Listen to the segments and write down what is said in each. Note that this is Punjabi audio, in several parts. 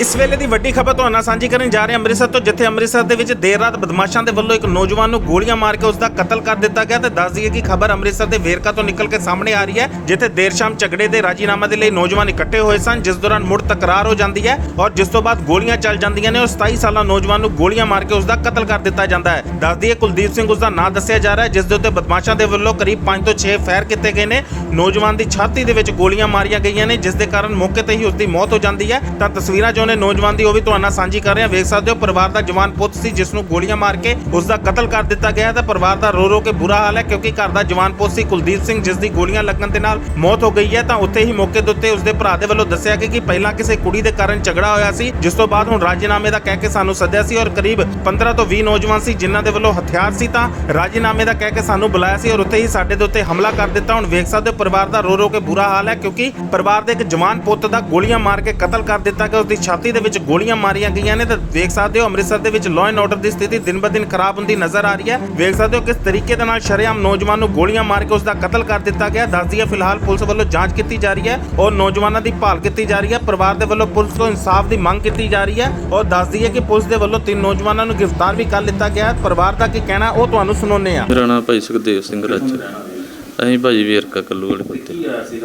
ਇਸ ਵੇਲੇ ਦੀ ਵੱਡੀ ਖਬਰ ਤੁਹਾਨੂੰ ਨਾਲ ਸਾਂਝੀ ਕਰਨ ਜਾ ਰਹੇ ਹਾਂ ਅੰਮ੍ਰਿਤਸਰ ਤੋਂ, ਜਿੱਥੇ ਅੰਮ੍ਰਿਤਸਰ ਦੇ ਵਿੱਚ ਦੇਰ ਰਾਤ ਬਦਮਾਸ਼ਾਂ ਦੇ ਵੱਲੋਂ ਇੱਕ ਨੌਜਵਾਨ ਨੂੰ ਗੋਲੀਆਂ ਮਾਰ ਕੇ ਉਸ ਦਾ ਕਤਲ ਕਰ ਦਿੱਤਾ ਗਿਆ ਤੇ ਦੱਸ ਦਈਏ ਕਿ ਖਬਰ ਅੰਮ੍ਰਿਤਸਰ ਦੇ ਵੇਰਕਾ ਤੋਂ ਨਿਕਲ ਕੇ ਸਾਹਮਣੇ ਆ ਰਹੀ ਹੈ, ਜਿੱਥੇ ਦੇਰ ਸ਼ਾਮ ਝਗੜੇ ਦੇ ਰਾਜੀਨਾਮਾ ਦੇ ਲਈ ਨੌਜਵਾਨ ਇਕੱਠੇ ਹੋਏ ਸਨ, ਜਿਸ ਦੌਰਾਨ ਮੁੜ ਤਕਰਾਰ ਹੋ ਜਾਂਦੀ ਹੈ ਔਰ ਜਿਸ ਤੋਂ ਬਾਅਦ ਗੋਲੀਆਂ ਚੱਲ ਜਾਂਦੀਆਂ ਨੇ ਔਰ 27 ਸਾਲਾ ਨੌਜਵਾਨ ਨੂੰ ਗੋਲੀਆਂ ਮਾਰ ਕੇ ਉਸ ਦਾ ਕਤਲ ਕਰ ਦਿੱਤਾ ਜਾਂਦਾ ਹੈ। ਦੱਸ ਦਈਏ ਕੁਲਦੀਪ ਸਿੰਘ ਉਸ ਦਾ ਨਾਂ ਦੱਸਿਆ ਜਾ ਰਿਹਾ ਹੈ, ਜਿਸ ਦੇ ਉੱਤੇ ਬਦਮਾਸ਼ਾਂ ਦੇ ਵੱਲੋਂ ਕਰੀਬ 5 ਤੋਂ 6 ਫਾਇਰ ਕੀਤੇ ਗਏ ਨੇ। ਨੌਜਵਾਨ ਦੀ ਛਾਤੀ ਦੇ ਵਿੱਚ ਗੋਲੀਆਂ ਮਾਰੀਆਂ ਗਈਆਂ ਨੇ, ਜਿਸ ਦੇ ਕਾਰਨ ਮੌਕੇ ਤੇ ਹੀ ਉਸ ਦੀ ਮੌਤ ਹੋ ਜਾਂਦੀ ਹੈ। ਤਾਂ ਤਸਵੀਰਾਂ ਜੋ ਨੇ ਨੌਜਵਾਨ ਦੀ ਉਹ ਵੀ ਤੁਹਾਨੂੰ ਨਾਲ ਸਾਂਝੀ ਕਰ ਰਹੇ ਹਾਂ। ਵੇਖ ਸਕਦੇ ਹੋ, ਪਰਿਵਾਰ ਦਾ ਜਵਾਨ ਪੁੱਤ ਸੀ, ਜਿਸ ਨੂੰ ਗੋਲੀਆਂ ਮਾਰ ਕੇ ਉਸ ਦਾ ਕਤਲ ਕਰ ਦਿੱਤਾ ਗਿਆ ਹੈ ਪਰਿਵਾਰ ਦਾ ਰੋ ਰੋ ਕੇ ਬੁਰਾ ਹਾਲ ਹੈ ਕਿਉਂਕਿ ਘਰ ਦਾ ਜਵਾਨ ਪੁੱਤ ਸੀ ਕੁਲਦੀਪ ਸਿੰਘ, ਜਿਸ ਦੀ ਗੋਲੀਆਂ ਲੱਗਣ ਦੇ ਨਾਲ ਮੌਤ ਹੋ ਗਈ ਹੈ। ਤਾਂ ਉੱਥੇ ਹੀ ਮੌਕੇ ਦੇ ਉੱਤੇ ਉਸ ਦੇ ਭਰਾ ਦੇ ਵੱਲੋਂ ਦੱਸਿਆ ਗਿਆ ਕਿ ਪਹਿਲਾਂ ਕਿਸੇ ਕੁੜੀ ਦੇ ਕਾਰਨ ਝਗੜਾ ਹੋਇਆ ਸੀ, ਜਿਸ ਤੋਂ ਬਾਅਦ ਹੁਣ ਰਾਜੀਨਾਮੇ ਦਾ ਕਹਿ ਕੇ ਸਾਨੂੰ ਸੱਦਿਆ ਸੀ ਔਰ ਕਰੀਬ 15 ਤੋਂ 20 ਨੌਜਵਾਨ ਸੀ, ਜਿਨ੍ਹਾਂ ਦੇ ਵੱਲੋਂ ਹਥਿਆਰ ਸੀ ਤਾਂ ਰਾਜੀਨਾਮੇ ਦਾ ਕਹਿ ਕੇ ਸਾਨੂੰ ਬੁਲਾਇਆ ਸੀ ਔਰ ਉੱਥੇ ਹੀ ਸਾਡੇ ਦੇ ਉੱਤੇ ਹਮਲਾ ਕਰ ਦਿੱਤਾ। ਹੁਣ ਵੇਖ ਸਕਦੇ ਹੋ, ਪਰਿਵਾਰ ਦਾ ਰੋ ਰੋ ਕੇ ਬੁਰਾ ਹਾਲ ਹੈ ਕਿਉਂਕਿ ਪਰਿਵਾਰ ਦੇ ਇੱਕ ਜਵਾਨ ਪੁੱਤ ਦਾ ਗੋਲੀਆਂ ਮਾਰ ਕੇ ਕਤਲ ਕਰ ਦਿੱਤਾ ਗਿਆ ਉਸ ਦੀ ਛਾਤੀ ਦੇ ਵਿੱਚ ਗੋਲੀਆਂ ਮਾਰੀਆਂ ਗਈਆਂ ਨੇ ਤਾਂ ਵੇਖ ਸਕਦੇ ਹੋ ਅੰਮ੍ਰਿਤਸਰ ਦੇ ਵਿੱਚ ਲਾਅ ਐਂਡ ਆਰਡਰ ਦੀ ਸਥਿਤੀ ਦਿਨ ਬ ਦਿਨ ਖਰਾਬ ਹੁੰਦੀ ਨਜ਼ਰ ਆ ਰਹੀ ਹੈ। ਵੇਖ ਸਕਦੇ ਹੋ ਕਿਸ ਤਰੀਕੇ ਦੇ ਨਾਲ ਸ਼ਰੇਆਮ ਨੌਜਵਾਨ ਨੂੰ ਗੋਲੀਆਂ ਮਾਰ ਕੇ ਉਸ ਦਾ ਕਤਲ ਕਰ ਦਿੱਤਾ ਗਿਆ। ਦੱਸਦੀ ਹੈ, ਫਿਲਹਾਲ ਪੁਲਿਸ ਵੱਲੋਂ ਜਾਂਚ ਕੀਤੀ ਜਾ ਰਹੀ ਹੈ ਔਰ ਨੌਜਵਾਨਾਂ ਦੀ ਭਾਲ ਕੀਤੀ ਜਾ ਰਹੀ ਹੈ। ਪਰਿਵਾਰ ਦੇ ਵੱਲੋਂ ਪੁਲਿਸ ਤੋਂ ਇਨਸਾਫ ਦੀ ਮੰਗ ਕੀਤੀ ਜਾ ਰਹੀ ਹੈ ਔਰ ਦੱਸਦੀ ਹੈ ਕਿ ਪੁਲਿਸ ਦੇ ਵੱਲੋਂ ਤਿੰਨ ਨੌਜਵਾਨਾਂ ਨੂੰ ਗ੍ਰਿਫਤਾਰ ਵੀ ਕਰ ਲਿੱਤਾ ਗਿਆ ਹੈ। ਪਰਿਵਾਰ ਦਾ ਕੀ ਕਹਿਣਾ, ਉਹ ਤੁਹਾਨੂੰ ਸੁਣਾਉਂਦੇ ਆ ਮੇਰਾ ਨਾਮ ਭਾਈ ਸੁਖਦੇਵ ਸਿੰਘ ਰਾਜਾ। ਅਸੀਂ ਭਾਜੀ ਵੇਰਕਾ ਕੱਲੂ ਵਾਲੇ ਪੁੱਤੇ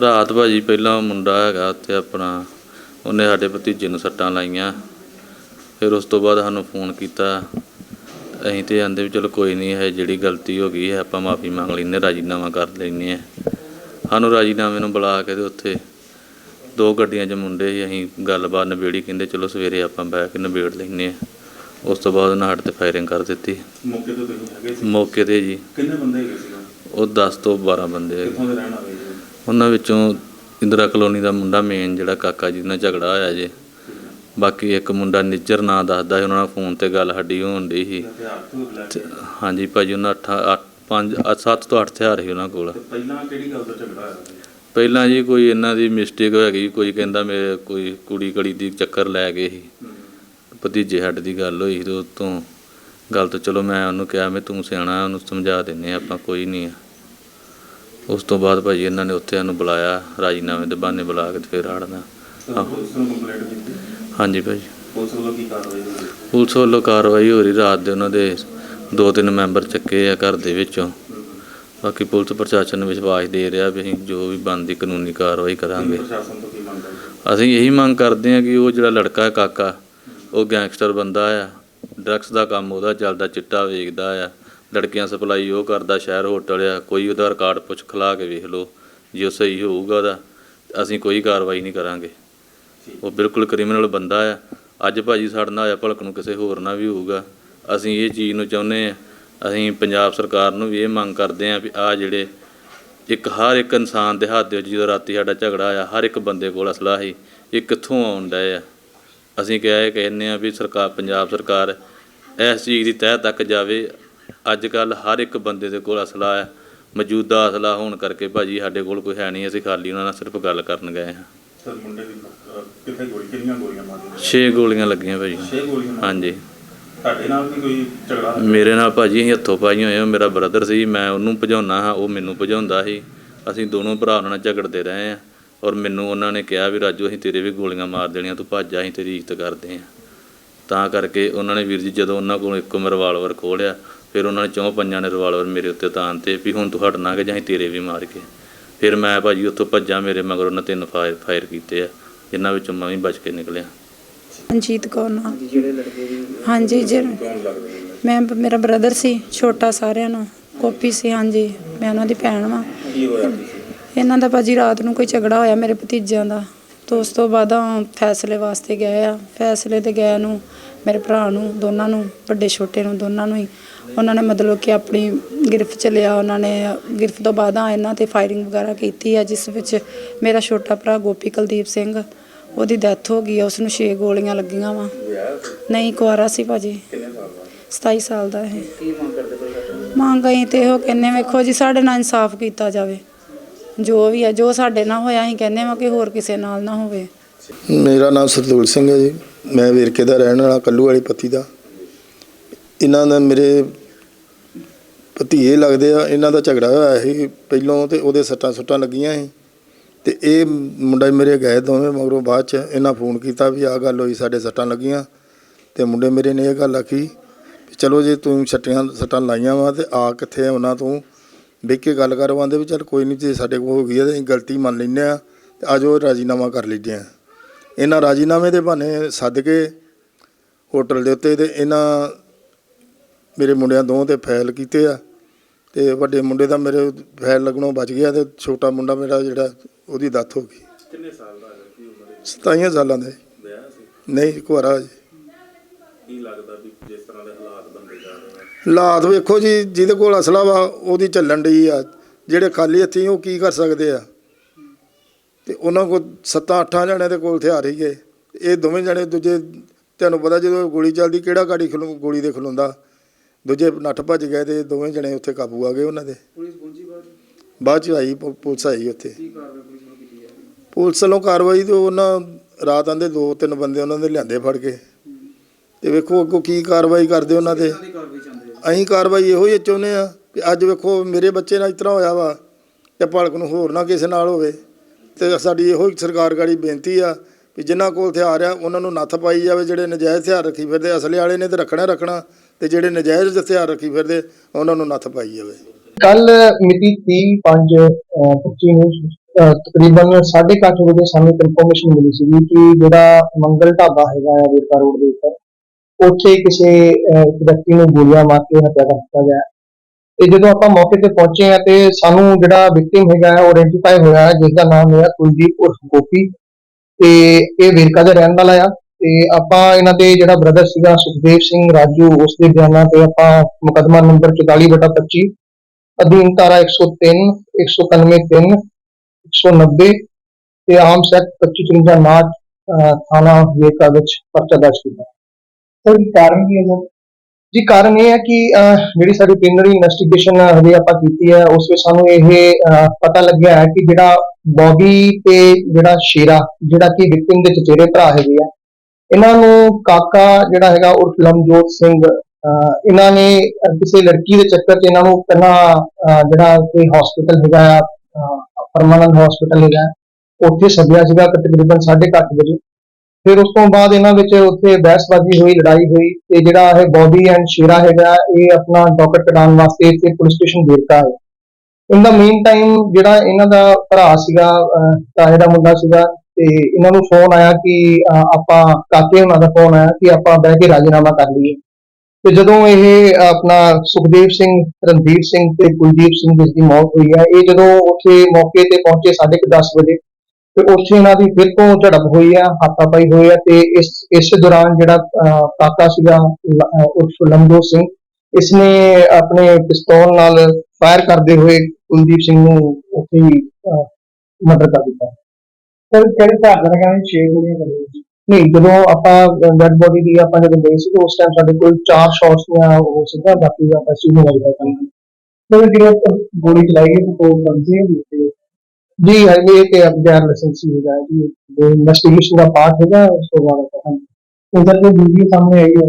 ਰਾਤ ਭਾਜੀ ਪਹਿਲਾਂ ਮੁੰਡਾ ਹੈਗਾ ਉੱਥੇ ਆਪਣਾ ਉਹਨੇ ਸਾਡੇ ਭਤੀਜੇ ਨੂੰ ਸੱਟਾਂ ਲਾਈਆਂ। ਫਿਰ ਉਸ ਤੋਂ ਬਾਅਦ ਸਾਨੂੰ ਫੋਨ ਕੀਤਾ। ਅਸੀਂ ਤੇ ਆਂਦੇ ਵੀ ਚਲੋ ਕੋਈ ਨਹੀਂ ਹੈ ਜਿਹੜੀ ਗਲਤੀ ਹੋ ਗਈ ਹੈ ਆਪਾਂ ਮਾਫੀ ਮੰਗ ਲੈਨੇ ਰਾਜੀਨਾਮਾ ਕਰ ਲੈਨੇ ਆ ਸਾਨੂੰ ਰਾਜੀਨਾਮੇ ਨੂੰ ਬੁਲਾ ਕੇ ਤੇ ਉੱਥੇ ਦੋ ਗੱਡੀਆਂ 'ਚ ਮੁੰਡੇ ਸੀ ਅਸੀਂ ਗੱਲਬਾਤ ਨਿਬੇੜੀ ਕਹਿੰਦੇ ਚਲੋ ਸਵੇਰੇ ਆਪਾਂ ਬਹਿ ਕੇ ਨਿਬੇੜ ਲੈਨੇ ਆ ਉਸ ਤੋਂ ਬਾਅਦ ਉਹਨਾਂ ਸਾਡੇ ਤੇ ਫਾਇਰਿੰਗ ਕਰ ਦਿੱਤੀ। ਮੌਕੇ ਤੇ ਤੁਸੀਂ ਹੈਗੇ ਸੀ? ਮੌਕੇ ਤੇ ਜੀ। ਕਿੰਨੇ ਬੰਦੇ ਹੈਗੇ ਸੀ ਉਹ 10 ਤੋਂ 12 ਬੰਦੇ ਕਿੱਥੋਂ ਦੇ ਰਹਿਣ ਵਾਲੇ ਜੀ? ਉਹਨਾਂ ਵਿੱਚੋਂ ਇੰਦਰਾ ਕਲੋਨੀ ਦਾ ਮੁੰਡਾ ਮੇਨ ਜਿਹੜਾ ਕਾਕਾ ਜੀ ਨਾਲ ਝਗੜਾ ਹੋਇਆ ਜੇ। ਬਾਕੀ ਇੱਕ ਮੁੰਡਾ ਨਿੱਜਰ ਨਾਂ ਦੱਸਦਾ ਸੀ ਉਹਨਾਂ ਨਾਲ ਫੋਨ ਤੇ ਗੱਲ ਸਾਡੀ ਹੋਣ ਡਈ ਸੀ। ਤੋਂ ਹਾਂਜੀ ਭਾਜੀ ਉਹਨਾਂ 8 8 5 7 ਤੋਂ 8 ਹਥਿਆਰ ਸੀ ਉਹਨਾਂ ਕੋਲ। ਪਹਿਲਾਂ ਕਿਹੜੀ ਗੱਲ ਦਾ ਝਗੜਾ ਹੋਇਆ ਸੀ? ਪਹਿਲਾਂ ਜੀ ਕੋਈ ਇਹਨਾਂ ਦੀ ਮਿਸਟੇਕ ਹੋ ਗਈ ਕੋਈ ਕਹਿੰਦਾ ਮੇਰੇ ਕੋਈ ਕੁੜੀ ਕੜੀ ਦੀ ਚੱਕਰ ਲੈ ਗਏ ਸੀ। ਭਤੀਜੇ ਸਾਡੇ ਦੀ ਗੱਲ ਹੋਈ ਤੇ ਉਹ ਤੋਂ ਗੱਲ ਤੋਂ ਚਲੋ ਮੈਂ ਉਹਨੂੰ ਕਿਹਾ ਮੈਂ ਤੂੰ ਸਿਆਣਾ ਉਹਨੂੰ ਸਮਝਾ ਦਿੰਨੇ ਆਪਾਂ ਕੋਈ ਨਹੀਂ ਆ। ਉਸ ਤੋਂ ਬਾਅਦ ਭਾਜੀ ਇਹਨਾਂ ਨੇ ਉੱਥੇ ਸਾਨੂੰ ਬੁਲਾਇਆ ਰਾਜੀਨਾਮੇ ਦੇ ਬਹਾਨੇ ਬੁਲਾ ਕੇ ਤੇ ਫਿਰ ਆੜਨਾ। ਪੁਲਿਸ ਨੂੰ ਕੰਪਲੇਂਟ ਕੀਤੀ? ਹਾਂਜੀ ਭਾਜੀ ਪੁਲਿਸ ਵੱਲੋਂ ਕੀ ਕਾਰਵਾਈ ਹੋਈ ਪੁਲਿਸ ਵੱਲੋਂ ਕਾਰਵਾਈ ਹੋ ਰਹੀ ਰਾਤ ਦੇ ਉਹਨਾਂ ਦੇ ਦੋ ਤਿੰਨ ਮੈਂਬਰ ਚੱਕੇ ਆ ਘਰ ਦੇ ਵਿੱਚੋਂ। ਬਾਕੀ ਪੁਲਿਸ ਪ੍ਰਸ਼ਾਸਨ ਨੂੰ ਵਿਸ਼ਵਾਸ ਦੇ ਰਿਹਾ ਵੀ ਅਸੀਂ ਜੋ ਵੀ ਬਣਦੀ ਕਾਨੂੰਨੀ ਕਾਰਵਾਈ ਕਰਾਂਗੇ। ਪ੍ਰਸ਼ਾਸਨ ਤੋਂ ਕੀ ਮੰਗ ਕਰਦੇ? ਅਸੀਂ ਇਹੀ ਮੰਗ ਕਰਦੇ ਹਾਂ ਕਿ ਉਹ ਜਿਹੜਾ ਲੜਕਾ ਹੈ ਕਾਕਾ ਉਹ ਗੈਂਗਸਟਰ ਬੰਦਾ ਆ। ਡਰੱਗਸ ਦਾ ਕੰਮ ਉਹਦਾ ਚੱਲਦਾ ਚਿੱਟਾ ਵੇਚਦਾ ਆ। ਲੜਕੀਆਂ ਸਪਲਾਈ ਉਹ ਕਰਦਾ, ਸ਼ਹਿਰ ਹੋਟਲ ਆ, ਕੋਈ ਉਹਦਾ ਰਿਕਾਰਡ ਪੁੱਛ ਖਲਾ ਕੇ ਵੇਖ ਲਓ, ਜੇ ਉਹ ਸਹੀ ਹੋਊਗਾ ਉਹਦਾ ਅਸੀਂ ਕੋਈ ਕਾਰਵਾਈ ਨਹੀਂ ਕਰਾਂਗੇ। ਉਹ ਬਿਲਕੁਲ ਕ੍ਰਿਮੀਨਲ ਬੰਦਾ ਆ। ਅੱਜ ਭਾਜੀ ਸਾਡੇ ਨਾਲ ਹੋਇਆ ਭਲਕ ਨੂੰ ਕਿਸੇ ਹੋਰ ਨਾਲ ਵੀ ਹੋਊਗਾ। ਅਸੀਂ ਇਹ ਚੀਜ਼ ਨੂੰ ਚਾਹੁੰਦੇ ਆ, ਅਸੀਂ ਪੰਜਾਬ ਸਰਕਾਰ ਨੂੰ ਵੀ ਇਹ ਮੰਗ ਕਰਦੇ ਆ ਵੀ ਆ ਜਿਹੜੇ ਇੱਕ ਹਰ ਇੱਕ ਇਨਸਾਨ ਦੇ ਹੱਥ ਦੇ ਵਿੱਚ ਜਦੋਂ ਰਾਤੀ ਸਾਡਾ ਝਗੜਾ ਆ ਹਰ ਇੱਕ ਬੰਦੇ ਕੋਲ ਅਸਲਾ ਸੀ, ਇਹ ਕਿੱਥੋਂ ਆਉਣ ਡਏ ਆ? ਅਸੀਂ ਕਿਹਾ ਇਹ ਕਹਿੰਦੇ ਆ ਵੀ ਸਰਕਾਰ, ਪੰਜਾਬ ਸਰਕਾਰ ਇਸ ਚੀਜ਼ ਦੀ ਤਹਿ ਤੱਕ ਜਾਵੇ ਅੱਜ ਕੱਲ ਹਰ ਇੱਕ ਬੰਦੇ ਦੇ ਕੋਲ ਅਸਲਾ ਹੈ ਮੌਜੂਦਾ ਅਸਲਾ ਹੋਣ ਕਰਕੇ ਭਾਜੀ ਸਾਡੇ ਕੋਲ ਕੋਈ ਹੈ ਨਹੀਂ ਅਸੀਂ ਖਾਲੀ ਉਹਨਾਂ ਨਾਲ ਸਿਰਫ ਗੱਲ ਕਰਨ ਗਏ ਹਾਂ। ਸਰ ਮੁੰਡੇ ਦੀ ਕਿੱਥੇ ਗੋਲੀ ਕਿੰਨੀਆਂ ਗੋਲੀਆਂ ਮਾਰੀਆਂ? 6 ਗੋਲੀਆਂ ਲੱਗੀਆਂ ਭਾਜੀ। 6 ਗੋਲੀਆਂ। ਹਾਂਜੀ। ਤੁਹਾਡੇ ਨਾਲ ਵੀ ਕੋਈ ਝਗੜਾ? ਮੇਰੇ ਨਾਲ ਭਾਜੀ ਅਸੀਂ ਹੱਥੋਂ ਪਾਈਆਂ ਹੋਏ ਆ ਮੇਰਾ ਬ੍ਰਦਰ ਸੀ ਮੈਂ ਉਹਨੂੰ ਭਜਾਉਣਾ ਹਾਂ ਉਹ ਮੈਨੂੰ ਭਜਾਉਂਦਾ ਸੀ। ਅਸੀਂ ਦੋਨੋਂ ਭਰਾ ਉਹਨਾਂ ਨਾਲ ਝਗੜਦੇ ਰਹੇ ਆ ਔਰ ਮੈਨੂੰ ਉਹਨਾਂ ਨੇ ਕਿਹਾ ਵੀ ਰਾਜੂ ਅਸੀਂ ਤੇਰੇ ਵੀ ਗੋਲੀਆਂ ਮਾਰ ਦੇਣੀਆਂ ਤੂੰ ਭੱਜ ਜਾ ਅਸੀਂ ਤੇਰੀ ਇੱਜ਼ਤ ਕਰਦੇ ਆ ਤਾਂ ਕਰਕੇ ਉਹਨਾਂ ਨੇ ਵੀਰ ਜੀ ਜਦੋਂ ਉਹਨਾਂ ਕੋਲ ਇੱਕੋ ਮੈਂ ਰਿਵਾਲਵਰ ਖੋਲਿਆ ਫਿਰ ਉਹਨਾਂ ਨੇ ਚੌਂ ਪੰਜਾਂ ਨੇ ਰਿਵਾਲਵਰ ਮੇਰੇ ਉੱਤੇ ਤਾਨ ਤੇ ਵੀ ਹੁਣ ਤੂੰ ਹਟਣਾ ਕਿ ਜਾਂ ਤੇਰੇ ਵੀ ਮਾਰ ਕੇ। ਫਿਰ ਮੈਂ ਭਾਜੀ ਉੱਥੋਂ ਭੱਜਾਂ ਮੇਰੇ ਮਗਰ ਉਹਨਾਂ ਤਿੰਨ ਫਾਇਰ ਫਾਇਰ ਕੀਤੇ ਆ ਜਿਨ੍ਹਾਂ ਵਿੱਚੋਂ ਮੈਂ ਵੀ ਬਚ ਕੇ ਨਿਕਲਿਆ। ਮਨਜੀਤ ਕੌਰ ਨਾਮ ਹਾਂਜੀ ਜੀ ਮੈਂ ਮੇਰਾ ਬ੍ਰਦਰ ਸੀ ਛੋਟਾ ਸਾਰਿਆਂ ਨੂੰ ਕੋਪੀ ਸੀ ਹਾਂਜੀ ਮੈਂ ਉਹਨਾਂ ਦੀ ਭੈਣ ਵਾਂ। ਕੀ ਹੋਇਆ ਸੀ? ਇਹਨਾਂ ਦਾ ਭਾਜੀ ਰਾਤ ਨੂੰ ਕੋਈ ਝਗੜਾ ਹੋਇਆ ਮੇਰੇ ਭਤੀਜਿਆਂ ਦਾ। ਤੋਂ ਉਸ ਤੋਂ ਬਾਅਦ ਫੈਸਲੇ ਵਾਸਤੇ ਗਏ ਆ। ਫੈਸਲੇ ਤੇ ਗਏ ਨੂੰ ਮੇਰੇ ਭਰਾ ਨੂੰ ਦੋਨਾਂ ਨੂੰ ਵੱਡੇ ਛੋਟੇ ਨੂੰ ਦੋਨਾਂ ਨੂੰ ਹੀ। ਉਹਨਾਂ ਨੇ ਮਤਲਬ ਕਿ ਆਪਣੀ ਗ੍ਰਿਫਤ ਚ ਲਿਆ ਉਹਨਾਂ ਨੇ ਗ੍ਰਿਫਤ ਤੋਂ ਬਾਅਦ ਆ ਇਹਨਾਂ ਤੇ ਫਾਇਰਿੰਗ ਵਗੈਰਾ ਕੀਤੀ ਹੈ ਜਿਸ ਵਿੱਚ ਮੇਰਾ ਛੋਟਾ ਭਰਾ ਗੋਪੀ ਕੁਲਦੀਪ ਸਿੰਘ ਉਹਦੀ ਡੈਥ ਹੋ ਗਈ ਆ ਉਸ ਨੂੰ 6 ਗੋਲੀਆਂ ਲੱਗੀਆਂ ਵਾ। ਨਹੀਂ ਕੁਆਰਾ ਸੀ ਭਾਜੀ। ਕਿੰਨੇ ਸਾਲ ਦਾ 27 ਸਾਲ ਦਾ ਹੈ ਮੰਗ ਅਸੀਂ ਤੇ ਇਹੋ ਕਹਿੰਨੇ ਵੇਖੋ ਜੀ ਸਾਡੇ ਨਾਲ ਇਨਸਾਫ ਕੀਤਾ ਜਾਵੇ। ਜੋ ਵੀ ਹੈ ਜੋ ਸਾਡੇ ਨਾਲ ਹੋਇਆ ਅਸੀਂ ਕਹਿੰਦੇ ਵਾ ਕਿ ਹੋਰ ਕਿਸੇ ਨਾਲ ਨਾ ਹੋਵੇ। ਮੇਰਾ ਨਾਮ ਸਰਦੂਲ ਸਿੰਘ ਹੈ ਜੀ। ਮੈਂ ਵੇਰਕੇ ਦਾ ਰਹਿਣ ਵਾਲਾ, ਕੱਲੂ ਵਾਲੀ ਪਤੀ ਦਾ। ਇਹਨਾਂ ਦਾ ਮੇਰੇ ਭਤੀਏ ਲੱਗਦੇ ਆ, ਇਹਨਾਂ ਦਾ ਝਗੜਾ ਹੋਇਆ ਸੀ ਪਹਿਲੋਂ ਤੇ ਉਹਦੇ ਸੱਟਾਂ ਸੁੱਟਾਂ ਲੱਗੀਆਂ ਸੀ। ਤੇ ਇਹ ਮੁੰਡਾ ਮੇਰੇ ਗਏ ਦੋਵੇਂ, ਮਗਰੋਂ ਬਾਅਦ ਚ ਇਹਨਾਂ ਫੋਨ ਕੀਤਾ ਵੀ ਆਹ ਗੱਲ ਹੋਈ, ਸਾਡੇ ਸੱਟਾਂ ਲੱਗੀਆਂ। ਤੇ ਮੁੰਡੇ ਮੇਰੇ ਨੇ ਇਹ ਗੱਲ ਆਖੀ ਵੀ ਚਲੋ ਜੇ ਤੂੰ ਛੱਟੀਆਂ ਸੱਟਾਂ ਲਾਈਆਂ ਵਾ ਤੇ ਆ ਕਿੱਥੇ ਉਹਨਾਂ ਤੋਂ? ਵੇਖ ਕੇ ਗੱਲ ਕਰਵਾਉਂਦੇ ਵੀ ਚੱਲ ਕੋਈ ਨਹੀਂ ਜੇ ਸਾਡੇ ਕੋਲ ਹੋ ਗਈ ਹੈ ਤੇ ਅਸੀਂ ਗਲਤੀ ਮੰਨ ਲੈਂਦੇ ਆ ਤੇ ਉਹ ਰਾਜੀਨਾਮਾ ਕਰ ਲੈਂਦੇ ਆ। ਇਹਨਾਂ ਰਾਜੀਨਾਮੇ ਦੇ ਬਹਾਨੇ ਸੱਦ ਕੇ ਹੋਟਲ ਦੇ ਉੱਤੇ ਤੇ ਇਹਨਾਂ ਮੇਰੇ ਮੁੰਡਿਆਂ ਦੋਵਾਂ ਤੇ ਫਾਈਲ ਕੀਤੇ ਆ ਤੇ ਵੱਡੇ ਮੁੰਡੇ ਦਾ ਮੇਰੇ ਫਾਈਲ ਲੱਗਣੋਂ ਬਚ ਗਿਆ ਤੇ ਛੋਟਾ ਮੁੰਡਾ ਮੇਰਾ ਜਿਹੜਾ ਉਹਦੀ ਡੈਥ ਹੋ ਗਈ। ਕਿੰਨੇ ਸਾਲ ਦਾ ਹੈ? ਕੀ ਉਮਰ ਹੈ? 27 ਸਾਲਾਂ ਦਾ। ਵਿਆਹ ਸੀ? ਨਹੀਂ ਕੁਆਰਾ ਜੀ। ਕੀ ਲੱਗਦਾ ਵੀ ਜਿਸ ਤਰ੍ਹਾਂ ਦੇ ਹਾਲਾਤ ਬੰਦੇ ਜਾ ਰਹੇ ਆ ਹਾਲਾਤ ਵੇਖੋ ਜੀ ਜਿਹਦੇ ਕੋਲ ਅਸਲਾ ਵਾ ਉਹਦੀ ਚੱਲਣ ਡਈ ਆ। ਜਿਹੜੇ ਖਾਲੀ ਹੱਥੀ ਉਹ ਕੀ ਕਰ ਸਕਦੇ ਆ? ਤੇ ਉਹਨਾਂ ਕੋਲ ਸੱਤਾਂ ਅੱਠਾਂ ਜਣਿਆਂ ਦੇ ਕੋਲ ਹਥਿਆਰ ਹੀ ਗਏ ਇਹ ਦੋਵੇਂ ਜਣੇ ਦੂਜੇ ਤੁਹਾਨੂੰ ਪਤਾ ਜਦੋਂ ਗੋਲੀ ਚੱਲਦੀ ਕਿਹੜਾ ਗਾੜੀ ਖਲੋ ਗੋਲੀ ਦੇ ਖਲੋਂਦਾ। ਦੂਜੇ ਨੱਠ ਭੱਜ ਗਏ ਤੇ ਦੋਵੇਂ ਜਣੇ ਉੱਥੇ ਕਾਬੂ ਆ ਗਏ ਉਹਨਾਂ ਦੇ। ਪੁਲਿਸ ਪਹੁੰਚੀ ਬਾਅਦ ਬਾਅਦ ਚ ਆਈ ਪੁ- ਪੁਲਿਸ ਆਈ ਉੱਥੇ। ਕੀ ਕਾਰਵਾਈ ਪੁਲਿਸ ਨੂੰ ਕੀਤੀ ਜਾ ਰਹੀ? ਹੈ ਪੁਲਿਸ ਵੱਲੋਂ ਕਾਰਵਾਈ ਤੇ ਉਹਨਾਂ ਰਾਤ ਆਂਦੇ ਦੋ ਤਿੰਨ ਬੰਦੇ ਉਹਨਾਂ ਦੇ ਲਿਆਂਦੇ ਫੜ ਕੇ। ਤੇ ਵੇਖੋ ਅੱਗੋਂ ਕੀ ਕਾਰਵਾਈ ਕਰਦੇ ਉਹਨਾਂ ਤੇ ਦੀ ਕਾਰਵਾਈ ਚਾਹੁੰਦੇ ਹੋ? ਅਸੀਂ ਕਾਰਵਾਈ ਇਹੋ ਹੀ ਚਾਹੁੰਦੇ ਆ ਕਿ ਅੱਜ ਵੇਖੋ ਮੇਰੇ ਬੱਚੇ ਨਾਲ ਇਸ ਤਰ੍ਹਾਂ ਹੋਇਆ ਵਾ ਤੇ ਭਲਕ ਨੂੰ ਹੋਰ ਨਾ ਕਿਸੇ ਨਾਲ ਹੋਵੇ। ਤੇ ਸਾਡੀ ਇਹੋ ਹੀ ਸਰਕਾਰ ਗਾੜੀ ਬੇਨਤੀ ਆ ਕਿ ਜਿਨ੍ਹਾਂ ਕੋਲ ਹਥਿਆਰ ਆ, ਉਹਨਾਂ ਨੂੰ ਨੱਥ ਪਾਈ ਜਾਵੇ, ਜਿਹੜੇ ਨਜਾਇਜ਼ ਹਥਿਆਰ ਰੱਖੀ ਫਿਰਦੇ, ਅਸਲੇ ਵਾਲੇ ਨੇ ਤੇ ਰੱਖਣਾ ਰੱਖਣਾ, ਤੇ ਜਿਹੜੇ ਨਜਾਇਜ਼ ਹਥਿਆਰ ਰੱਖੀ ਫਿਰਦੇ, ਉਹਨਾਂ ਨੂੰ ਨੱਥ ਪਾਈ ਜਾਵੇ। ਕੱਲ ਮਿਤੀ 30 5 25 ਨੂੰ ਤਕਰੀਬਨ 8:30 ਵਜੇ ਸਾਨੂੰ ਇਨਫੋਰਮੇਸ਼ਨ ਮਿਲੀ ਸੀ ਕਿ ਜਿਹੜਾ ਮੰਗਲ ਢਾਬਾ ਹੈਗਾ ਆ, ਵੇਰਕਾ ਰੋਡ ਦੇ ਉੱਪਰ, ਉੱਥੇ ਕਿਸੇ ਵਿਅਕਤੀ ਨੂੰ ਗੋਲੀਆਂ ਮਾਰ ਕੇ ਹੱਤਿਆ ਕਰ ਦਿੱਤਾ ਗਿਆ। ਤੇ ਜਦੋਂ ਆਪਾਂ ਮੌਕੇ ਤੇ ਪਹੁੰਚੇ ਆ ਤੇ ਸਾਨੂੰ ਜਿਹੜਾ ਵਿਕਟਿਮ ਹੈਗਾ ਆ ਉਹ ਆਇਡੈਂਟੀਫਾਈ ਹੋਇਆ ਜਿਸ ਦਾ ਨਾਮ ਹੈ ਕੁਲਦੀਪ ਉਰਫ ਗੋਪੀ ਤੇ ਇਹ ਵੇਰਕਾ ਦਾ ਰਹਿਣ ਵਾਲਾ ਆ ਤੇ ਆਪਾਂ ਇਹਨਾਂ ਦੇ ਜਿਹੜਾ ਬ੍ਰਦਰ ਸੀਗਾ ਸੁਖਦੇਵ ਸਿੰਘ ਰਾਜੂ ਉਸ ਦੇ ਬਿਆਨਾਂ ਤੇ ਆਪਾਂ ਮੁਕੱਦਮਾ ਨੰਬਰ 44/25 ਅਧੀਨ ਧਾਰਾ 103 191 190 ਤੇ ਆਮ ਸੈਕਟ 2553 ਨਾਚ ਥਾਣਾ ਵੇਰਕਾ ਵਿੱਚ ਪਰਚਾ ਦਰਜ ਕੀਤਾ। ਸਰ, ਕਾਰਨ ਕੀ ਹੈ ਜੀ ਕਾਰਨ ਇਹ ਹੈ ਕਿ ਜਿਹੜੀ ਸਾਡੀ ਪ੍ਰੀਲਿਮਿਨਰੀ ਇਨਵੈਸਟੀਗੇਸ਼ਨ ਹਜੇ ਆਪਾਂ ਕੀਤੀ ਹੈ ਉਸ ਵਿੱਚ ਸਾਨੂੰ ਇਹ ਪਤਾ ਲੱਗਿਆ ਹੈ ਕਿ ਜਿਹੜਾ ਬੌਬੀ ਤੇ ਜਿਹੜਾ ਸ਼ੇਰਾ ਜਿਹੜਾ ਕਿ ਵਿਕਟਿਮ ਦੇ ਚਚੇਰੇ ਭਰਾ ਹੈਗੇ ਆ ਇਹਨਾਂ ਨੂੰ ਕਾਕਾ ਜਿਹੜਾ ਹੈਗਾ ਉਰਫ ਲਮਜੋਤ ਸਿੰਘ ਅਹ, ਇਹਨਾਂ ਨੇ ਕਿਸੇ ਲੜਕੀ ਦੇ ਚੱਕਰ 'ਚ ਇਹਨਾਂ ਨੂੰ ਪਹਿਲਾਂ ਅਹ, ਜਿਹੜਾ ਕਿ ਹਸਪੀਟਲ ਹੈਗਾ ਆ ਪਰਮਾਨੰਦ ਹਸਪੀਟਲ ਹੈਗਾ ਉੱਥੇ ਸੱਦਿਆ ਸੀਗਾ ਤਕਰੀਬਨ 8:30 ਵਜੇ। ਫਿਰ ਉਸ ਤੋਂ ਬਾਅਦ ਇਹਨਾਂ ਵਿੱਚ ਉੱਥੇ ਬਹਿਸਬਾਜ਼ੀ ਹੋਈ ਲੜਾਈ ਹੋਈ ਤੇ ਜਿਹੜਾ ਇਹ ਬੌਬੀ ਐਂਡ ਸ਼ੇਰਾ ਹੈਗਾ ਇਹ ਆਪਣਾ ਡਾਕਟਰ ਕਟਾਉਣ ਵਾਸਤੇ ਇੱਥੇ ਪੁਲਿਸ ਸਟੇਸ਼ਨ ਵੇਰਕਾ ਹੈ। ਇਨ ਦਾ ਮੇਨ ਟਾਈਮ ਜਿਹੜਾ ਇਹਨਾਂ ਦਾ ਭਰਾ ਸੀਗਾ ਅਹ, ਤਾਏ ਦਾ ਮੁੰਡਾ ਸੀਗਾ ਤੇ ਇਹਨਾਂ ਨੂੰ ਫੋਨ ਆਇਆ ਕਿ ਆਪਾਂ ਕਾਕੇ ਉਹਨਾਂ ਦਾ ਫੋਨ ਆਇਆ ਕਿ ਆਪਾਂ ਬਹਿ ਕੇ ਰਾਜੀਨਾਮਾ ਕਰ ਲਈਏ। ਤੇ ਜਦੋਂ ਇਹ ਆਪਣਾ ਸੁਖਦੇਵ ਸਿੰਘ ਰਣਦੀਪ ਸਿੰਘ ਤੇ ਕੁਲਦੀਪ ਸਿੰਘ ਜਿਸ ਦੀ ਮੌਤ ਹੋਈ ਹੈ ਇਹ ਜਦੋਂ ਉੱਥੇ ਮੌਕੇ ਤੇ ਪਹੁੰਚੇ 10:30 ਵਜੇ ਤੇ ਉੱਥੇ ਇਹਨਾਂ ਦੀ ਫਿਰ ਤੋਂ ਝੜਪ ਹੋਈ ਆ ਹਾਤਾਪਾਈ ਹੋਈ ਆ ਤੇ ਇਸ ਇਸ ਦੌਰਾਨ ਜਿਹੜਾ ਕਾਕਾ ਸੀਗਾ ਉਰਫ ਲੰਬੋ ਸਿੰਘ ਇਸਨੇ ਆਪਣੇ ਪਿਸਤੌਲ ਨਾਲ ਫਾਇਰ ਕਰਦੇ ਹੋਏ ਕੁਲਦੀਪ ਸਿੰਘ ਨੂੰ ਉੱਥੇ ਹੀ ਮਰਡਰ ਕਰ ਦਿੱਤਾ। ਸਰ ਕਿਹੜੇ ਹਿਸਾਬ ਨਾਲ ਕਹਿੰਦੇ 6 ਗੋਲੀਆਂ ਕਰੀਆਂ ਨਹੀਂ ਜਦੋਂ ਆਪਾਂ ਡੈਡ ਬੋਡੀ ਦੀ ਆਪਾਂ ਜਦੋਂ ਗਏ ਸੀ ਉਸ ਟਾਈਮ ਸਾਡੇ ਕੋਲ ਚਾਰ ਸ਼ਾਟਸ ਦੀਆਂ ਉਹ ਸੀਗਾ ਬਾਕੀ ਆਪਾਂ ਸੀ ਨਹੀਂ ਲੱਗਦਾ ਕੰਮ ਸਰ ਜਿਹੜਾ ਗੋਲੀ ਚਲਾਈ ਹੈ ਉਹ ਬੰਦੇ ਹੈ ਜੀ ਹਾਈਵੇ ਤੇ ਅਬਗਿਆਰ ਲਾਇਸੈਂਸੀ ਹੈਗਾ ਜੀ, ਜੋ ਇਨਵੈਸਟੀਗੇਸ਼ਨ ਦਾ ਪਾਰਟ ਹੈਗਾ, ਉਸ ਤੋਂ ਬਾਅਦ ਆਪਾਂ ਉਧਰ ਕੋਈ ਵੀਡੀਓ ਸਾਹਮਣੇ ਆਈ ਹੈ।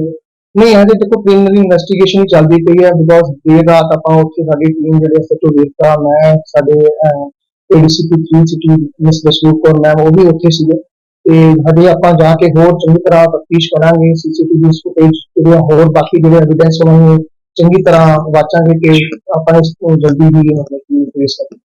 ਨਹੀਂ, ਹਜੇ ਤੱਕ ਪ੍ਰੀਲਿਮਿਨਰੀ ਇਨਵੈਸਟੀਗੇਸ਼ਨ ਚੱਲਦੀ ਪਈ ਹੈ ਬਿਕੋਜ਼ ਦੇਰ ਰਾਤ ਆਪਾਂ ਉੱਥੇ ਸਾਡੀ ਟੀਮ ਜਿਹੜੇ ਸੱਚੋ ਵੇਖਤਾ ਮੈਂ, ਸਾਡੇ ADCP 3 city miss Jasvir Kaur ma'am ਉਹ ਵੀ ਉੱਥੇ ਸੀਗੇ। ਤੇ ਹਜੇ ਆਪਾਂ ਜਾ ਕੇ ਹੋਰ ਚੰਗੀ ਤਰ੍ਹਾਂ ਤਫਤੀਸ਼ ਕਰਾਂਗੇ ਸੀਸੀਟੀਵੀ ਫੁਟੇਜ ਜਿਹੜੀਆਂ ਹੋਰ ਬਾਕੀ ਜਿਹੜੇ ਐਵੀਡੈਂਸ ਉਹਨਾਂ ਚੰਗੀ ਤਰ੍ਹਾਂ ਵਾਚਾਂਗੇ ਕਿ ਆਪਾਂ ਇਸ ਤੋਂ ਜਲਦੀ ਹੀ ਮਤਲਬ ਕਿ ਫੇਸ ਕਰੀਏ।